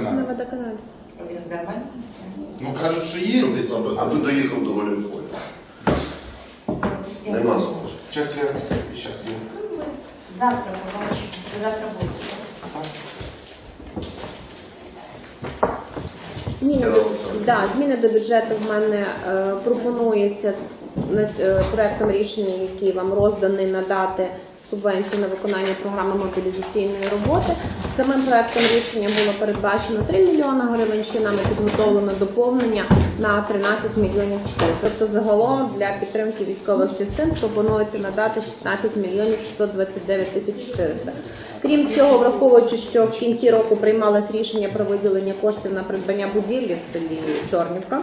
водоканалі. На водоканалі. Нормально? Ну кажуть, що їздить. А ти доїхав до волі поля. Нема змоги. Зараз я зараз я. Завтра побачимо. Ви Завтра будете. Зміни, до, да, зміни до бюджету в мене е, пропонується проектом рішення, який вам розданий, надати субвенцію на виконання програми мобілізаційної роботи. Самим проектом рішення було передбачено 3 мільйони гривень, ще нами підготовлено доповнення на 13 мільйонів 400. Тобто загалом для підтримки військових частин пропонується надати 16 мільйонів 629 тисяч 400. Крім цього, враховуючи, що в кінці року приймалось рішення про виділення коштів на придбання будівлі в селі Чорнівка, е,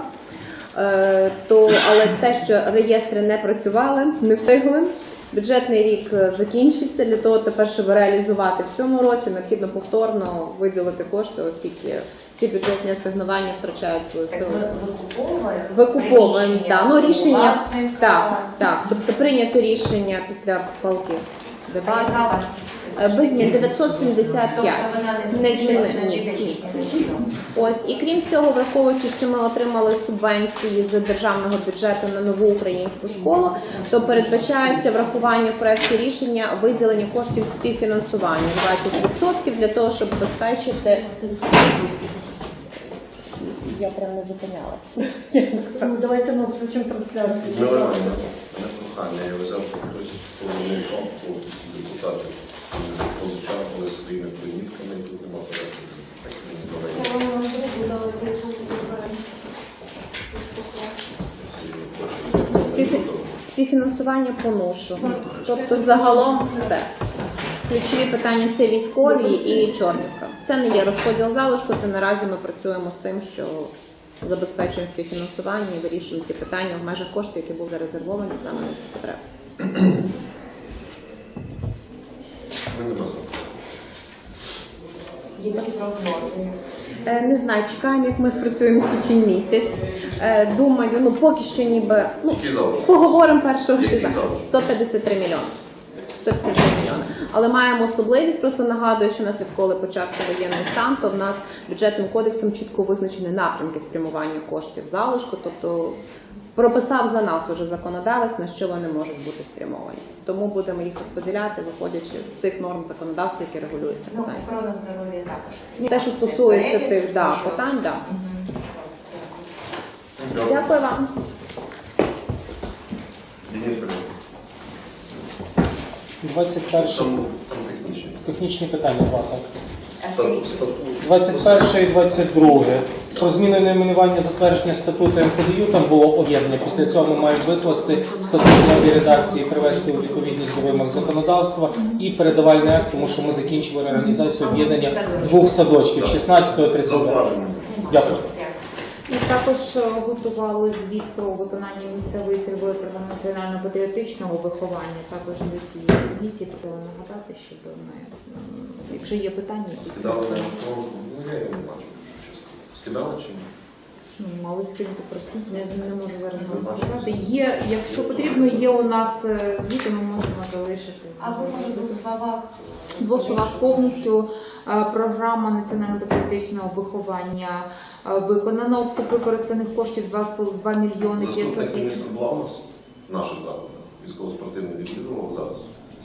то але те, що реєстри не працювали, не встигли. Бюджетний рік е, закінчився для того, тепер, щоб реалізувати в цьому році, необхідно повторно виділити кошти, оскільки всі бюджетні асигнування втрачають свою силу. ви викуповуємо? Викуповуємо, приміщення да. ну рішення власних, так, так. Тобто прийнято рішення після палки А дебатів. яка вартість? Е, Без змін 975. Тобто Не збільшується, Ні, ні. Ось і крім цього, враховуючи, що ми отримали субвенції з державного бюджету на нову українську школу, то передбачається врахування в проекті рішення виділення коштів співфінансування 20% для того, щоб забезпечити. Я прям не зупинялась. Ну, давайте ми включимо трансляцію. Нормально. Прохання. Я взяв хтось повинен по депутатів. Позичав, але своїми примітками і тут нема порядку. Так, ну. Співфінансування по ношу. Тобто загалом все. Ключові питання це військові і чорнівка. Це не є розподіл залишку, це наразі ми працюємо з тим, що забезпечуємо співфінансування і вирішуємо ці питання в межах коштів, які були зарезервовані саме на ці потреби. Є такі прогнози. Е, Не знаю, чекаємо, як ми спрацюємо січень місяць. Е, Думаю, ну поки що ніби ну, поговоримо першого числа. залишок? 153 мільйони. 153 мільйони. Але маємо особливість. Просто нагадую, що у нас відколи почався воєнний стан, то в нас бюджетним кодексом чітко визначені напрямки спрямування коштів залишку. Тобто прописав за нас уже законодавець, на що вони можуть бути спрямовані. Тому будемо їх розподіляти, виходячи з тих норм законодавства, які регулюють це Ну, питання. охорона здоров'я також. Те, що стосується Це тих да, що- питань, да. Дякую. Дякую вам. Денис, Іванович, 21 там, там технічні. технічні питання два, так. Статут, статут. 21 і 22. Про зміни найменування затвердження статуту МПДЮ там було об'єднання. Після цього ми маємо викласти статут нової новій редакції, привести у відповідність до вимог законодавства і передавальний акт, тому що ми закінчили реорганізацію об'єднання двох садочків 16 32. Зауваження. Дякую. І також е, готували звіт про виконання місцевої цільової програми національно-патріотичного виховання. Також до цієї комісії просили нагадати, щоб ми, якщо є питання, які Скидали на? Ну, я його не бачу. Скидали чи ні? ну, мали скинути прості, не, не можу зараз вам сказати. Є, якщо потрібно, є у нас е, звіти, ми можемо залишити. А ви може двох словах? В двох словах повністю е, програма національно-патріотичного виховання виконана. Обсяг використаних коштів 2,5 мільйони 500 Заступник нас? Наша заклади. Військово-спортивний відвідував зараз.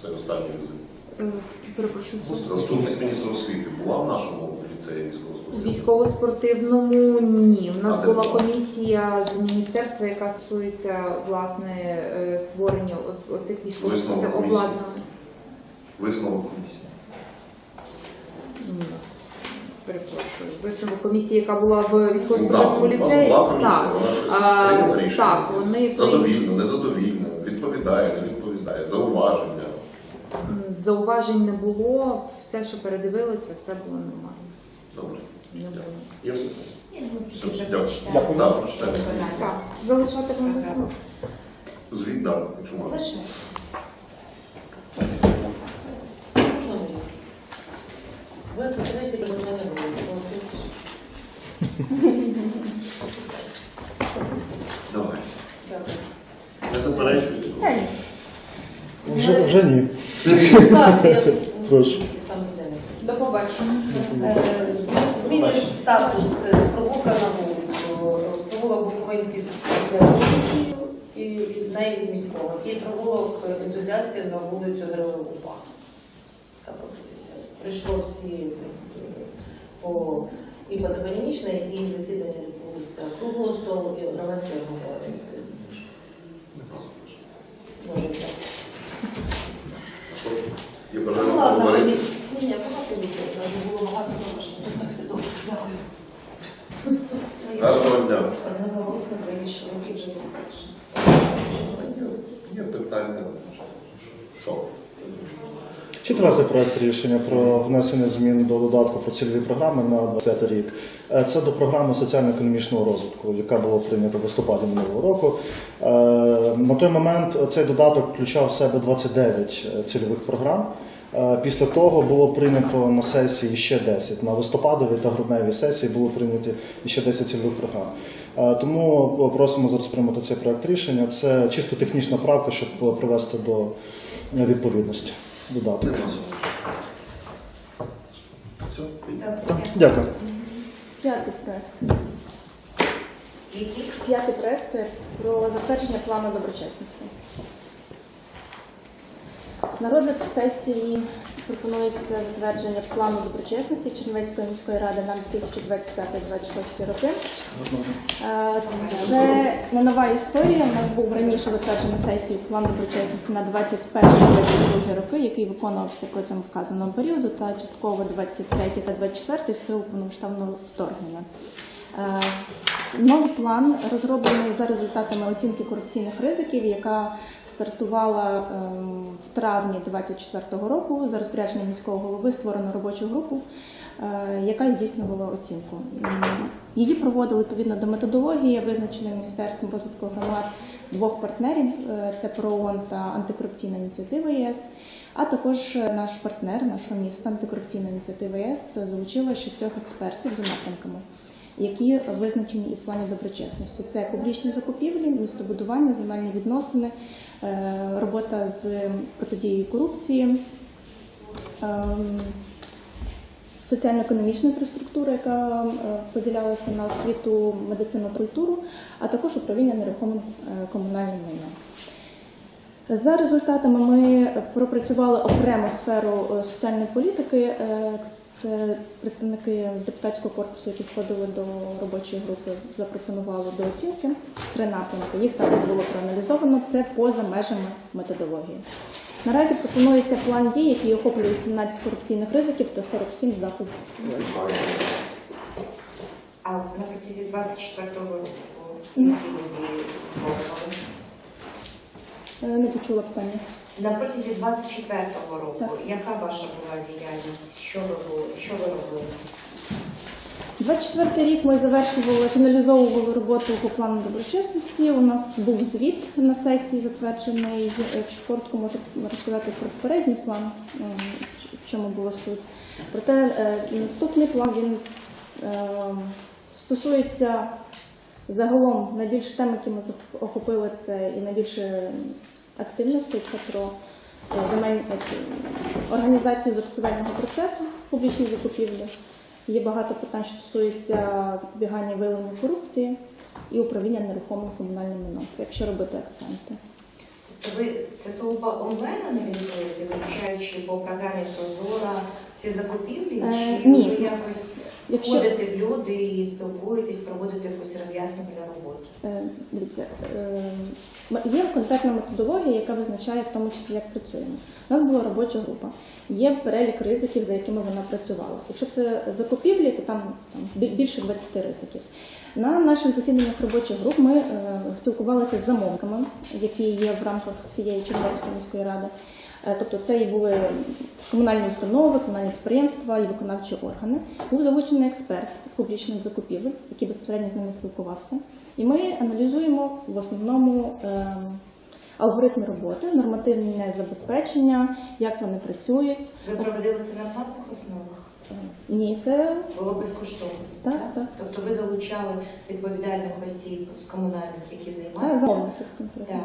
Це останній візит. Е, Перепрошую, Заступник міністра освіти була в нашому ліцеї військово-спортивному? військово-спортивному ні. У нас А була комісія з міністерства, яка стосується власне е, створення оцих військових Висновок комісії. обладнань. Висновок комісії. Перепрошую. Висновок комісії, яка була в військово-спортивному вас ліцеї. була комісія, Так. вона А, прийняла рішення. так, вони. Задовільно, незадовільно, відповідає, не відповідає, зауваження. Зауважень не було, все, що передивилися, все було нормально. Добре. Не було. Все? Я Все, всі вже дякую. Дякую. Так, прочитайте. Так, залишати вам висновок. Звіт, так, якщо можна. Лише. Ви закриті, бо мене не було. Давай. Не заперечуйте. Вже, вже ні. Будь ласка, я Прошу. До побачення. Е, Змінюється статус з провулка на вулицю. Провулок Буковинський з вулицею і від неї від міського. І провулок ентузіастів на вулицю УПА. Така пропозиція. Прийшло всі в принципі, по і патогенічне, і засідання відбулося круглого столу, і громадське обговорення. Може, так. Є Ну, бажання ладно, поговорити? комісія. Ні, ні, багато комісій. Навіть було багато всього, тут так все добре. Дякую. Гарного дня. Одноголосно вирішили, які вже запрошені. Є питання. Четвертий проект рішення про внесення змін до додатку про цільові програми на 20 рік. Е, Це до програми соціально-економічного розвитку, яка була прийнята в листопаді минулого року. Е, На той момент цей додаток включав в себе 29 цільових програм. Е, Після того було прийнято на сесії ще 10. На листопадовій та грудневій сесії було прийнято ще 10 цільових програм. Е, Тому просимо зараз приймати цей проект рішення. Це чисто технічна правка, щоб привести до е, відповідності додаток. Все? Дякую. П'ятий проект. П'ятий проект про затвердження плану доброчесності. На розгляд сесії пропонується затвердження плану доброчесності Чернівецької міської ради на 2025-2026 роки. Е, Це не нова історія. У нас був раніше затверджений сесією план доброчесності на 21-22 роки, який виконувався протягом вказаного періоду, та частково 23 та 24 в силу повномасштабного вторгнення. Новий план розроблений за результатами оцінки корупційних ризиків, яка стартувала ем, в травні 2024 року. За розпорядженням міського голови створено робочу групу, е, яка здійснювала оцінку. Її проводили відповідно до методології, визначеної Міністерством розвитку громад двох партнерів: е, це ПРООН та антикорупційна ініціатива ЄС. А також е, наш партнер нашого міста антикорупційна ініціатива ЄС залучила шістьох експертів за напрямками які визначені і в плані доброчесності. Це публічні закупівлі, містобудування, земельні відносини, е, робота з протидією корупції, ем, соціально-економічна інфраструктура, яка е, поділялася на освіту, медицину культуру, а також управління нерухомим е, комунальним майном. За результатами ми пропрацювали окрему сферу е, соціальної політики. Е, Це представники депутатського корпусу, які входили до робочої групи, запропонували до оцінки три напрямки. Їх також було проаналізовано. Це поза межами методології. Наразі пропонується план дій, який охоплює 17 корупційних ризиків та 47 заходів. А на протязі 24-го року які дії Не почула питання. На протязі 24-го року, Так. яка ваша була діяльність? Що ви були? Що ви робили? 24 рік ми завершували, фіналізовували роботу по плану доброчесності. У нас був звіт на сесії затверджений. Якщо коротко можу розказати про попередній план, ем, в чому була суть. Проте е, наступний план він стосується загалом найбільше тем, які ми охопили, це і найбільше активності це про земельні земель е, ці, організацію закупівельного процесу, публічні закупівлі. Є багато питань, що стосується запобігання виявлення корупції і управління нерухомим комунальним майном. Це якщо робити акценти. Тобто ви це сугубо онлайн аналізуєте, вивчаючи по програмі Прозора всі закупівлі? Е, Чи ні. ви якось Якщо входите в люди і спілкуєтесь, проводите якусь роз'яснювальну роботу? Е, Дивіться, е, м- є конкретна методологія, яка визначає в тому числі, як працюємо. У нас була робоча група, є перелік ризиків, за якими вона працювала. Якщо це закупівлі, то там, там бі- більше 20 ризиків. На наших засіданнях робочих груп ми е, спілкувалися з замовниками, які є в рамках цієї Чернівецької міської ради. Е, Тобто це і були комунальні установи, комунальні підприємства і виконавчі органи. Був залучений експерт з публічних закупівель, який безпосередньо з ними спілкувався. І ми аналізуємо в основному ем, алгоритми роботи, нормативне забезпечення, як вони працюють. Ви проводили це на платних основах? Ні, це Було безкоштовно? Так, так. Тобто ви залучали відповідальних осіб з комунальних, які займаються? конкретно. Так.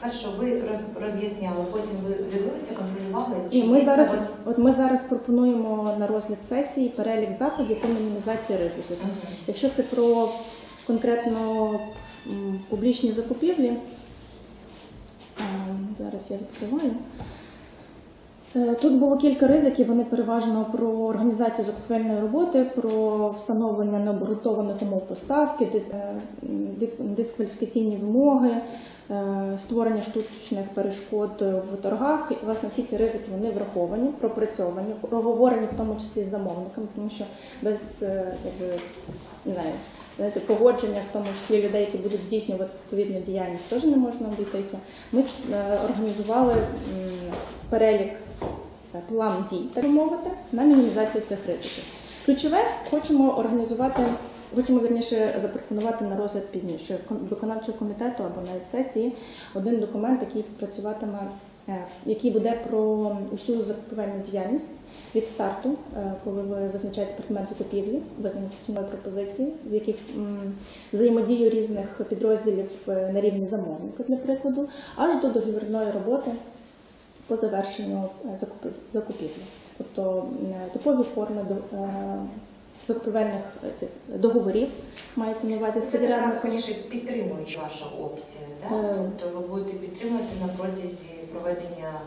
Хорошо, ви роз'ясняли, потім ви дивилися, контролювали? Чи ми зараз ви- От ми зараз пропонуємо на розгляд сесії перелік заходів та мінімізації ризиків. Якщо це про конкретно м, публічні закупівлі, е, зараз я відкриваю. Е, Тут було кілька ризиків. Вони переважно про організацію закупівельної роботи, про встановлення необґрунтованих умов поставки, е, дискваліфікаційні вимоги, е, створення штучних перешкод в торгах. І, власне, всі ці ризики вони враховані, пропрацьовані, проговорені в тому числі з замовниками, тому що без якби, не знаєте, погодження, в тому числі людей, які будуть здійснювати відповідну діяльність, теж не можна обійтися. Ми організували перелік план дій, так мовити, на мінімізацію цих ризиків. Ключове хочемо організувати, хочемо вірніше запропонувати на розгляд пізніше виконавчого комітету або навіть сесії один документ, який працюватиме, е, який буде про усю закупівельну діяльність від старту, е, коли ви визначаєте предмет закупівлі, визнаєте цінової пропозиції, з яких взаємодію різних підрозділів е, на рівні замовника, для прикладу, аж до договірної роботи по завершенню е, закупівлі. Тобто е, типові форми е, закупівельних цих договорів мається на увазі Це така скоріше підтримуюча ваша опція, да? Е. тобто ви будете підтримувати на протязі проведення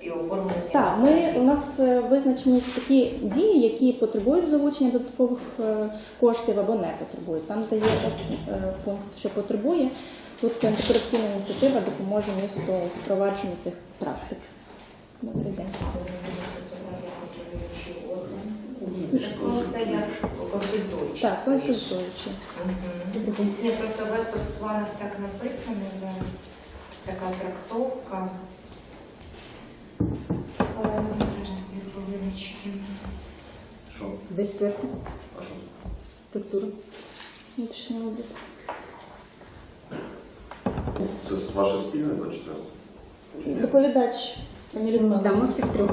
і оформлення. Так, ми у нас визначені такі дії, які потребують залучення додаткових коштів або не потребують. Там де є пункт, що потребує. Тут антикорупційна ініціатива допоможе місту впровадженні цих практик. Добрий день. Це просто як консультуючий. Так. Мгм. Ні, просто у вас тут в планах так написано зараз. Така трактовка. Зараз дві хвилиночки. Що? Де четверте? А що? Структура. Внутрішній аудит. Це ваше спільне четвертого? Доповідач, пані Людмила. Да, ми всіх трьох.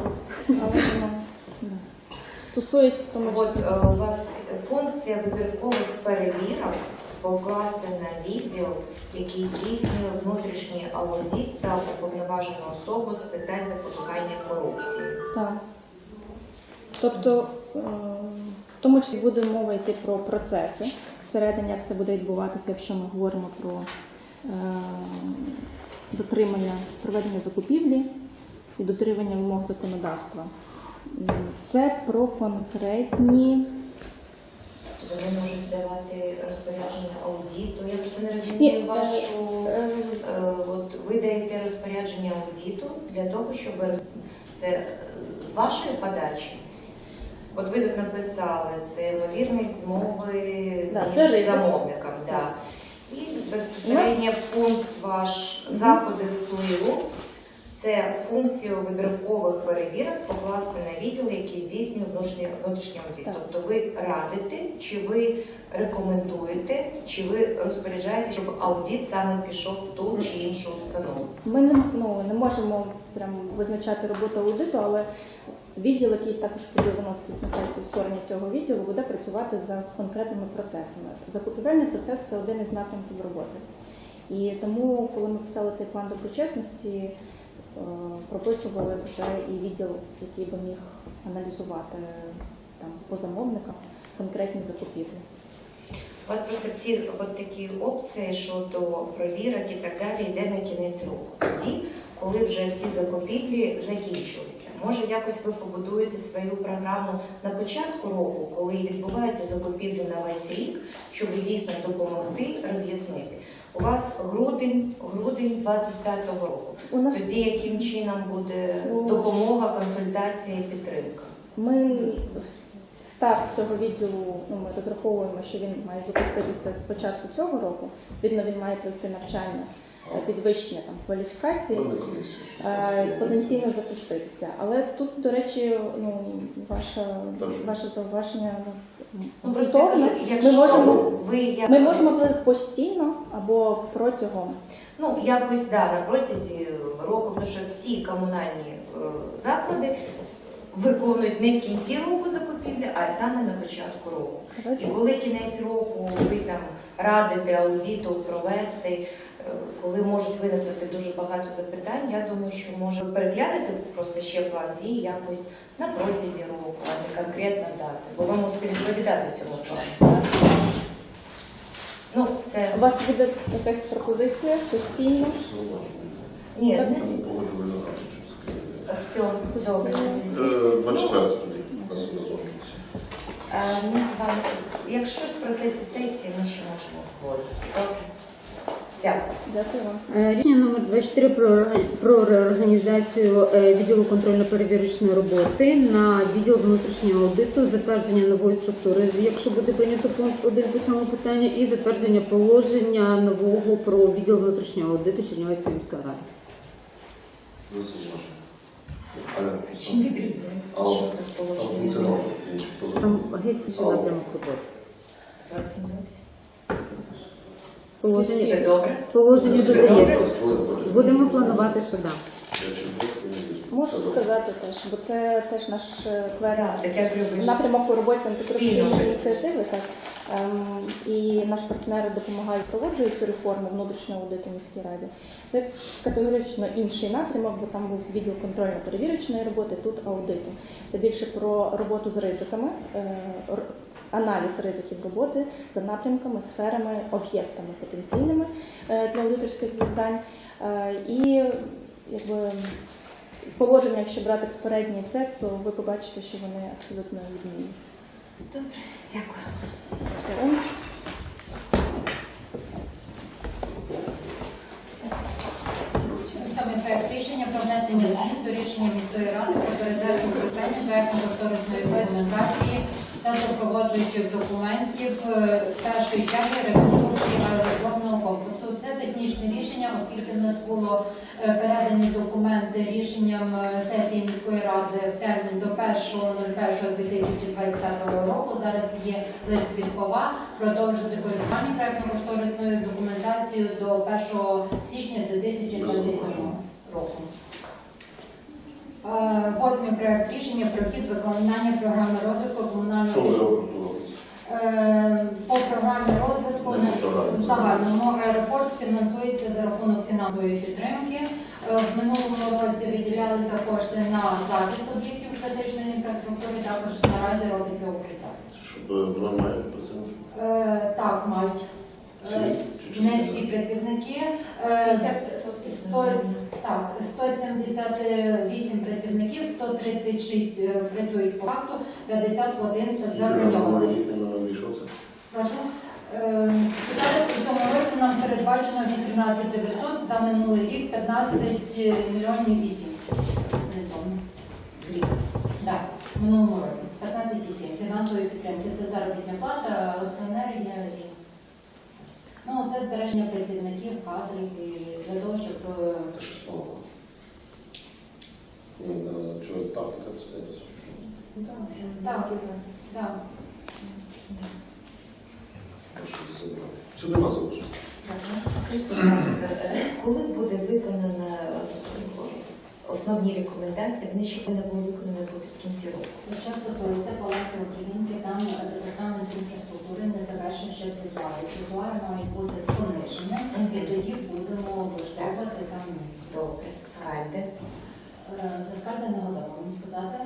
Стосується в тому От числі. е, у вас функція вибіркових перевірок покласти на відділ, який здійснює внутрішній аудит та уповноважену особу з питань запобігання корупції. Так. Тобто, е, в тому числі буде мова йти про процеси всередині, як це буде відбуватися, якщо ми говоримо про е, дотримання проведення закупівлі і дотримання вимог законодавства. Це про конкретні. Вони можуть давати розпорядження аудиту. Я просто не розумію е, вашу. е, Е, От ви даєте розпорядження аудиту для того, щоб це з- з вашої подачі. От ви тут написали, це ймовірність змови Да, між це замовником. Да. І безпосередньо пункт ваш заходи впливу. Це функцію вибіркових перевірок покласти на відділ, який здійснює внутрішній аудит. Тобто ви радите, чи ви рекомендуєте, чи ви розпоряджаєте, щоб аудит саме пішов в ту чи іншу установу. Ми не, ну, не можемо прям визначати роботу аудиту, але відділ, який також буде виноситись на сесію створення цього відділу, буде працювати за конкретними процесами. Закупівельний процес це один із напрямків роботи. І тому, коли ми писали цей план доброчесності, прописували вже і відділ, який би міг аналізувати там по замовникам конкретні закупівлі. У вас просто всі от такі опції щодо провірок і так далі йде на кінець року. Тоді, коли вже всі закупівлі закінчилися. Може, якось ви побудуєте свою програму на початку року, коли відбуваються закупівлі на весь рік, щоб дійсно допомогти роз'яснити. У вас грудень, грудень 25-го року. У нас Тоді яким чином буде допомога, консультація підтримка? Ми старт цього відділу ну, ми розраховуємо, що він має запуститися з початку цього року. Відно він має пройти навчання, підвищення там кваліфікації, е, потенційно запуститися. Але тут, до речі, ну ваша ваше зауваження ну, Ну, обґрунтоване. Ми можемо ви як ми можемо постійно або протягом. Ну, якось да, на протязі року, тому що всі комунальні е, заклади виконують не в кінці року закупівлі, а саме на початку року. І коли кінець року ви там радите аудиту провести, коли можуть виникнути дуже багато запитань, я думаю, що може ви переглянете просто ще план дій якось на протязі року, а не конкретно дати. Бо ви мусите відповідати цьому плану. Ну, це У вас буде якась пропозиція постійно? ні, Так. все добре. Е, 24 тоді нас розуміється. А, Ми з вами, якщо щось в процесі сесії, ми ще можемо обговорити. Добре. Дякую. Вам. Е, Рішення номер 24 про, реорганізацію е, відділу контрольно-перевірочної роботи на відділ внутрішнього аудиту, затвердження нової структури, якщо буде прийнято пункт 1 по цьому питанню, і затвердження положення нового про відділ внутрішнього аудиту Чернівецької міської ради. Чим відрізняється, що розположення. Там геть інший напрямок роботи. Зовсім зовсім. Положення, Це добре? положення додається. Будемо планувати, що так. Можу сказати теж, бо це теж наш е, квер Так, так я ж люблю. напрямок по роботі антикорупційної ініціативи. Так. Ем, і наш партнер допомагає проводжує цю реформу внутрішнього аудиту в міській раді. Це категорично інший напрямок, бо там був відділ контрольно-перевірочної роботи, тут аудиту. Це більше про роботу з ризиками, е, р- аналіз ризиків роботи за напрямками, сферами, об'єктами потенційними е, для аудиторських завдань. Е, І якби положення, якщо брати попередній це, то ви побачите, що вони абсолютно відмінні. Добре, дякую. Сьомий проект рішення про внесення змін до рішення міської ради про передачу питання проектно-кошторисної документації та супроводжуючих документів е, першої черги реконструкції аеродромного комплексу. Це технічне рішення, оскільки в нас було е, передані документи рішенням е, сесії міської ради в термін до 1.01.2025 року. Зараз є лист від ПОВА продовжити користування проектно-кошторисною документацією до 1 січня 2027 року. Е, Восьмий проект рішення про хід виконання програми розвитку Що ви комунального робите? Е, по програмі розвитку в загальному аеропорт фінансується за рахунок фінансової підтримки. Е, В минулому році виділялися кошти на захист об'єктів критичної інфраструктури. Також наразі робиться укриття. Щоб має працювати? Е, Так, мають Всі? Не всі працівники. Е, 100, так, 178 працівників, 136 е, працюють по факту, 51 Скільки за? Прошу. Е, Зараз у цьому році нам передбачено 18 900, за минулий рік 15 мільйонів 8. Не тому. Рік. Так, в минулому році. 15,7 фінансової підтримки. Це заробітня плата, електроенергія і ну, це збереження працівників, кадрів і для того, щоб е, Та що стало? Ну, е, Чого ставки так стоять? так, так. Що це за дрон? Нема залишку. Скажіть, будь ласка, е, коли буде виконана е, основні рекомендації, вони ще повинні були виконані бути в кінці року. Що стосується Полеси Українки, там департамент інфраструктури не завершив ще тротуари. Тротуари мають бути з пониженням, і тоді будемо облаштовувати там місце. Добре, скальде. Е, За скарги не готова вам сказати.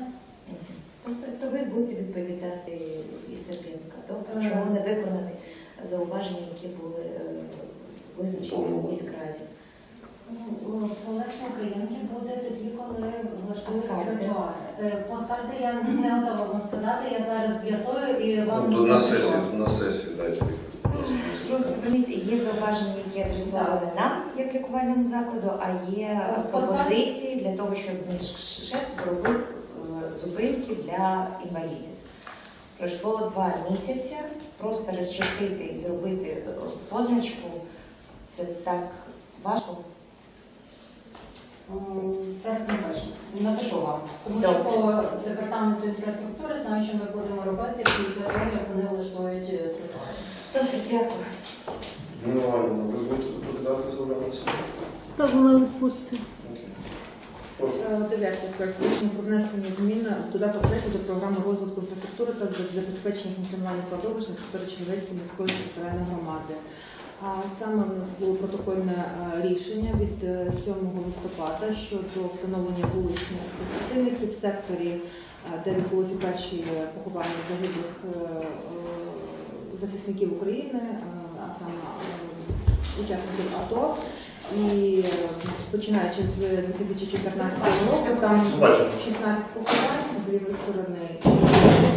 То ви будете відповідати і Серпінка, добре? Чому не виконані зауваження, які були е, визначені в міськраді? Ну, Українки буде тоді, коли влаштують скарги? тротуари. Е, По скарги я не готова вам сказати, я зараз з'ясую і вам Ну, на сесії, на сесії дайте Просто розумієте, є зауваження, які адресовані нам, як лікувальному закладу, а є пропозиції для того, щоб між шеф зробив е, зупинки для інвалідів. Пройшло два місяці, просто розчертити і зробити е, позначку. Це так важко. Зараз напишу. Напишу вам. Тому що по департаменту інфраструктури знаю, що ми будемо робити після того, як вони влаштують е, тротуари. Добре, дякую. Ну, Альона, ви будете доповідати за вона відпустить. Е, Дев'ятий проект рішення про внесення змін в додаток 3 до програми розвитку інфраструктури та забезпечення функціонування кладовищ на території Чернівецької міської територіальної громади. А саме в нас було протокольне е, рішення від е, 7 листопада щодо встановлення вуличних світильників в секторі, е, де відбулися перші поховання загиблих е, е, захисників України, е, а саме е, учасників АТО. І е, починаючи з 2014 року, там 16 поховань з лівої сторони.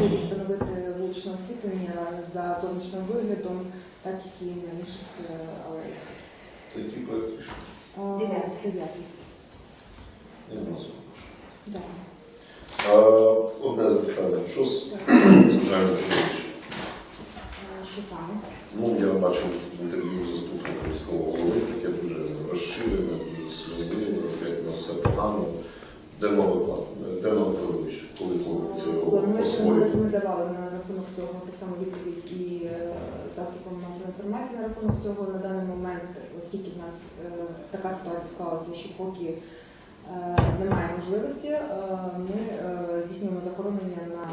І встановити вуличне освітлення за зовнішнім виглядом, так як і на інших е, алеях. Це ті проект рішення. Е, Дев'ятий. Дев'ятий. Я. Да. А, Одне запитання. Що з центральним? Е, Що саме? Ну, я бачив інтерв'ю заступника міського голови, таке дуже розширене, дуже сльозливе, як у нас все погано. Де новий план? Де нове? Коли планується його освоїти? ми давали на рахунок цього так само відповідь і е, засобам масової інформації на рахунок цього на даний момент, оскільки в нас е, така ситуація склалася, що поки е, немає можливості, ми здійснюємо захоронення на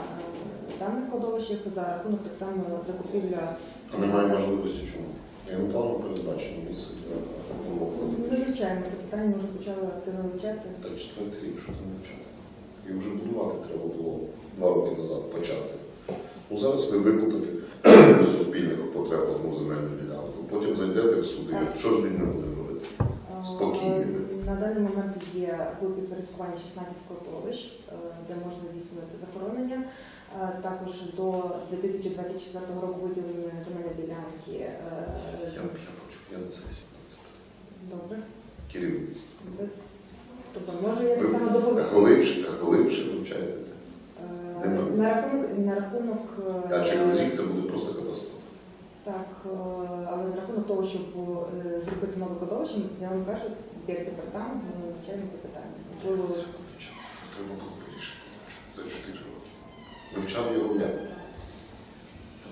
даних кладовищах за рахунок так само закупівля. Немає можливості чому? Євентуально передбачено місце для нового Ми вивчаємо це питання, ми вже почали активно вивчати. Так четвертий рік, що там вивчати. І вже будувати треба було два роки назад почати. Ну зараз ви викупите для суспільних потреб одну земельну ділянку, потім зайдете в суди. Що ж людьми будемо робити? Спокійними. Е, На даний момент є в підпорядкуванні 16 складовищ, е, де можна здійснювати захоронення. Е, Також до 2024 року виділені земельні ділянки. Я, хочу, я на сесії. Добре. Керівництво. Тобто може я так само доповісти. глибше, глибше вивчаєте. Е, На рахунок, на рахунок е, А через рік це буде просто катастрофа. так, е, але на рахунок того, щоб зробити нове кладовище, я вам кажу, як департамент, ми вивчаємо це питання. Можливо, Треба було вирішити за 4 роки. Вивчав його я.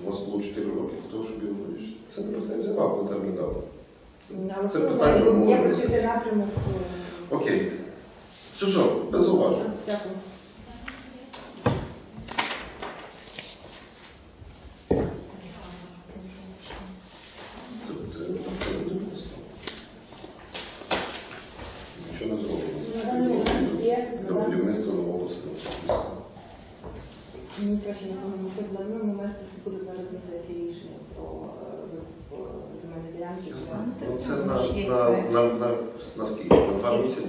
У вас було 4 роки для того, щоб його вирішити. Це не претензія вам, ви там недавно. Але Це питання одно, я обговорюється. напрямок. е, Окей. Що що, без зауважень. Дякую. Це, це, це буде просто. Нічого не На даний момент зроблено. є До будівництва нового склу. мені краще не це на даний момент буде зараз на сесії рішення про е, викуп, е, земельні ділянки Я за знаю. Ну, Це Тому що є на, на, проект. на, на, на скільки? На два місяці?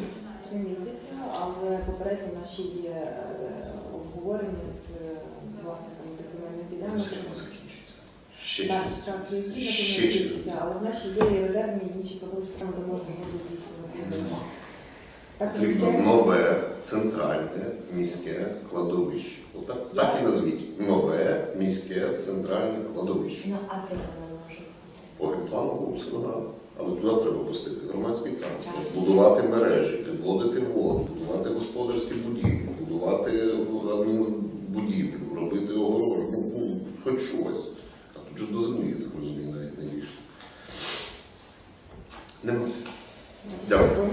три місяці, але попередньо у нас ще є е, обговорення з е, власниками тих земельних Ну, ділянок. все одно закінчиться. Ще тому але в нас ще є і резервні і інші продукти, там, де можна буде здійснювати. Так, Потрібно нове центральне міське кладовище. Отак так і назвіть. Нове міське центральне кладовище. Ну, а де воно може бути? По генплану. Але туди треба пустити громадський транспорт, будувати мережі, підводити воду, будувати господарські будівлі, будувати адмінбудівлю, робити огорожу, ну, ну, хоч щось. А тут же до землі, я так розумію, навіть не вийшло. Немає. Дякую.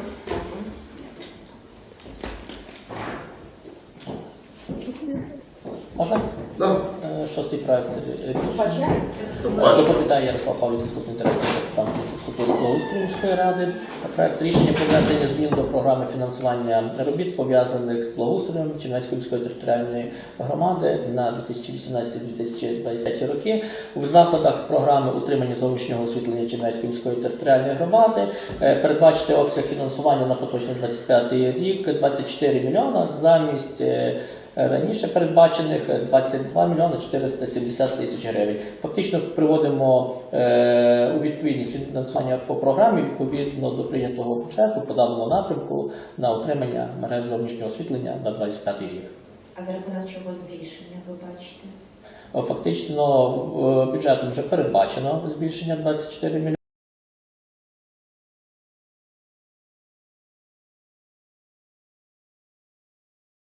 Можна? Да. Е, Шостий проект рішення. Бачите? Доповідає Ярослав Павлович, заступник директора департаменту інфраструктури міської ради. Проект рішення про внесення змін до програми фінансування робіт, пов'язаних з благоустроєм Чернецької міської територіальної громади на 2018-2020 роки. В заходах програми утримання зовнішнього освітлення Чернецької міської територіальної громади е, передбачити обсяг фінансування на поточний 25 рік 24 мільйона замість е, раніше передбачених 22 мільйони 470 тисяч гривень. Фактично приводимо е, у відповідність фінансування по програмі відповідно до прийнятого бюджету по даному напрямку на утримання мереж зовнішнього освітлення на 25 рік. А за рахунок чого збільшення, ви бачите? Фактично е, бюджетом вже передбачено збільшення 24 мільйони.